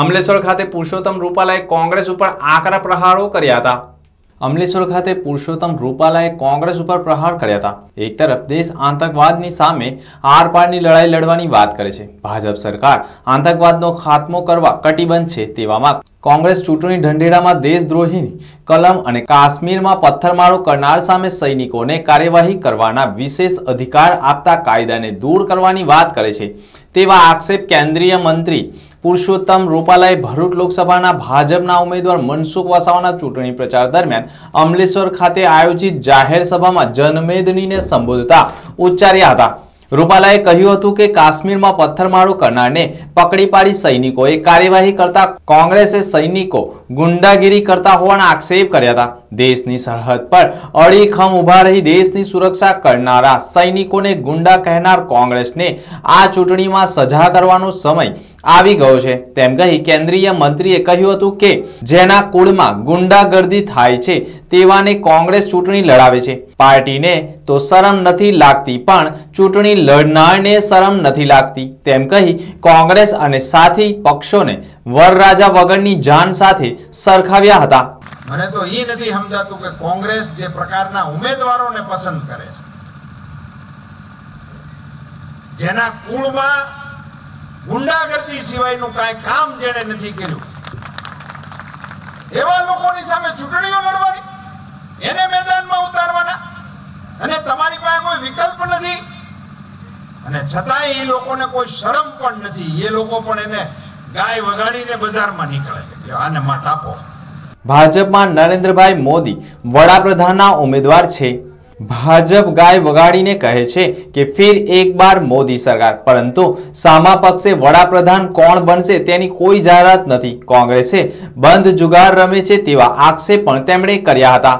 અમલેશ્વર ખાતે પુરુષોત્તમ રૂપાલાએ કોંગ્રેસ ઉપર આકરા પ્રહારો કર્યા હતા. અમલેશ્વર ખાતે પુરુષોત્તમ રૂપાલાએ કોંગ્રેસ ઉપર પ્રહાર કર્યા હતા. એક તરફ દેશ આતંકવાદની સામે આરપારની લડાઈ લડવાની વાત કરે છે. ભાજપ સરકાર આતંકવાદનો ખાત્મો કરવા કટિબદ્ધ છે તેવામાં કોંગ્રેસ ચૂંટણી ઢંઢેરામાં દેશદ્રોહીની કલમ અને કાશ્મીરમાં પથ્થરમારો કરનાર સામે સૈનિકોને કાર્યવાહી કરવાના વિશેષ અધિકાર આપતા કાયદાને દૂર કરવાની વાત કરે છે. તેવા આક્ષેપ કેન્દ્રીય મંત્રી પુરુષોત્તમ રૂપાલાએ ભરૂચ લોકસભાના ભાજપના ઉમેદવાર મનસુખ વસાવાના ચૂંટણી પ્રચાર દરમિયાન અમલેશ્વર ખાતે આયોજિત જાહેર સભામાં જનમેદનીને સંબોધતા ઉચ્ચાર્યા હતા. રૂપાલાએ કહ્યું હતું કે કાશ્મીરમાં પથ્થરમારો કરનારને પકડી પાડી સૈનિકોએ કાર્યવાહી કરતા કોંગ્રેસે સૈનિકો ગુંડાગીરી કરતા હોવાના આક્ષેપ કર્યા હતા. દેશની સરહદ પર અડીખમ ઊભા રહી દેશની સુરક્ષા કરનારા સૈનિકોને ગુંડા કહેનાર કોંગ્રેસને આ ચૂંટણીમાં સજા કરવાનો સમય આવી ગયો છે. તેમ કહી કેન્દ્રીય મંત્રીએ કહ્યું હતું કે જેના કુળમાં ગુંડાગર્દી થાય છે તેવાને કોંગ્રેસ ચૂંટણી લડાવે છે. પાર્ટીને તો શરમ નથી લાગતી, પણ ચૂંટણી લડનારને શરમ નથી લાગતી. તેમ કહી કોંગ્રેસ અને સાથી પક્ષોને વરરાજા વગરની જાન સાથે સરખાવ્યા હતા. મને તો એ નથી સમજાતું કે કોંગ્રેસ જે પ્રકારના ઉમેદવારોને પસંદ કરે છે, જેના કુળમાં ગુંડાગર્દી સિવાયનું કાંઈ કામ જેણે નથી કર્યું. એવા લોકોની સામે ચૂંટણીઓ લડવાની, એને ઉતારવાના અને તમારી પાસે કોઈ વિકલ્પ નથી. અને છતાંય એ લોકોને કોઈ શરમ પણ નથી. એ લોકો પણ એને ગાય વગાડીને બજારમાં નીકળે એટલે આને માટ આપો. ભાજપમાં નરેન્દ્રભાઈ મોદી વડાપ્રધાનના ઉમેદવાર છે. ભાજપ ગાય વગાડીને કહે છે કે ફિર એક બાર મોદી સરકાર. પરંતુ સામા પક્ષે વડાપ્રધાન કોણ બનશે તેની કોઈ જાહેરાત નથી. કોંગ્રેસે બંધ જુગાર રમે છે તેવા આક્ષેપ પણ તેમણે કર્યા હતા.